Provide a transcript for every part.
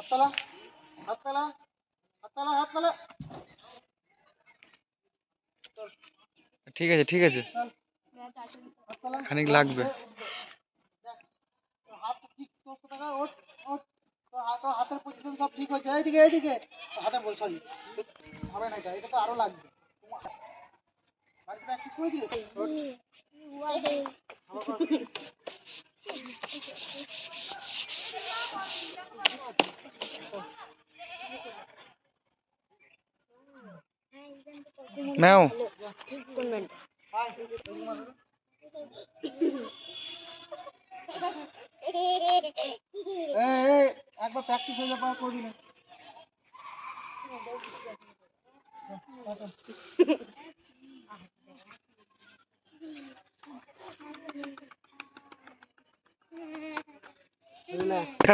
হাততলা হাততলা হাততলা হাততলা। ঠিক আছে ঠিক আছে। খানিক লাগবে। হাত ঠিক তোর তো ওঠ ওঠ। হাত হাতের পজিশন সব ঠিক হচ্ছে এইদিকে এইদিকে। তোর হাতের বল সরি হবে না এটা এটা তো আরও লাগবে। বাড়িতে প্র্যাকটিস কর। এই একবার প্র্যাকটিস হয়ে করবি না।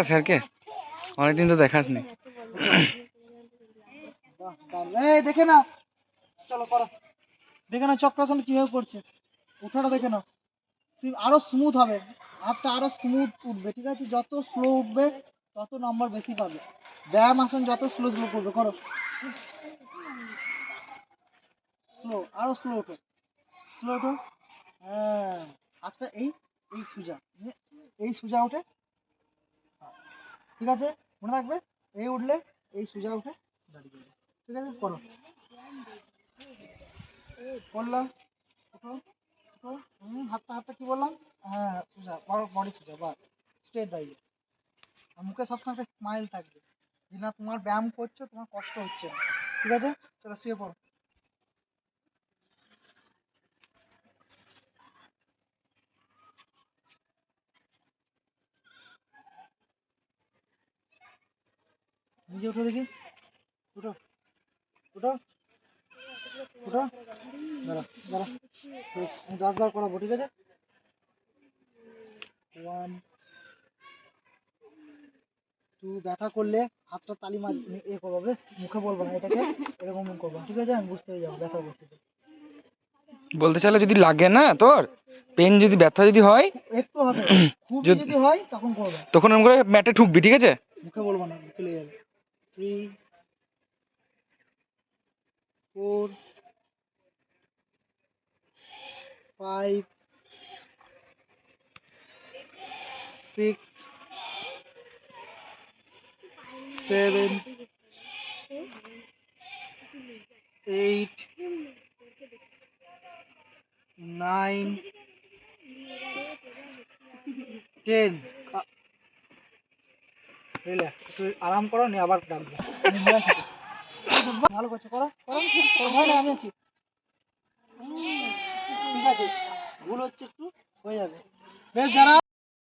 স্যারকে অনেকদিন তো দেখাসনি। দেখে নাও। চলো করো দেখে নাও চক্রাসন কীভাবে করছে। উঠাটা দেখে নাও। তুই আরও স্মুথ হবে। হাতটা আরও স্মুথ উঠবে, ঠিক আছে? যত স্লো উঠবে, তত নম্বর বেশি পাবে। ব্যায়াম আসন যত স্লো স্লো করবে, করো। স্লো আরও স্লো ওঠো। স্লো ওঠো। হ্যাঁ হাতটা এই এই সুজা। এই সুজা ওঠে ঠিক আছে? মনে রাখবে? এই উঠলে এই সুজা উঠে দাঁড়িয়ে ঠিক আছে? করো। করলাম উঠো হুম, হাতটা হাতটা কি বললাম? হ্যাঁ সোজা বডি সোজা বাস স্ট্রেট দাঁড়িয়ে। মুখে সবসময় স্মাইল থাকবে। যে না, তোমার ব্যায়াম করছ, তোমার কষ্ট হচ্ছে না। ঠিক আছে? চলো, শুয়ে পড়ো। নিজে উঠো দেখি। উঠো। উঠো। উঠো। দাঁড়া দাঁড়া। দশ বার করাবো ঠিক আছে? ওয়ান ব্যথা করলে হাতটা তালি মার এ করব বেশ? মুখে বলব না এটাকে এরকম করব ঠিক আছে? আমি বুঝতে পেরে যাব ব্যথা করতে। বলতে চাইলে যদি লাগে না তোর পেন যদি ব্যথা যদি হয় একটু হবে খুব যদি- হয় তখন করবে। তখন এরকম করে ম্যাটে ঠুকবি ঠিক আছে? মুখে বলব না চলে যাবে। Three four five six seven eight nine ten একটু আরাম করো নিয়ে আবার ডাকবো। ভালো করছ করো করো। করো, ভয় আমি আছি। ঠিক আছে। ভুল হচ্ছে একটু হয়ে যাবে। বেশ যারা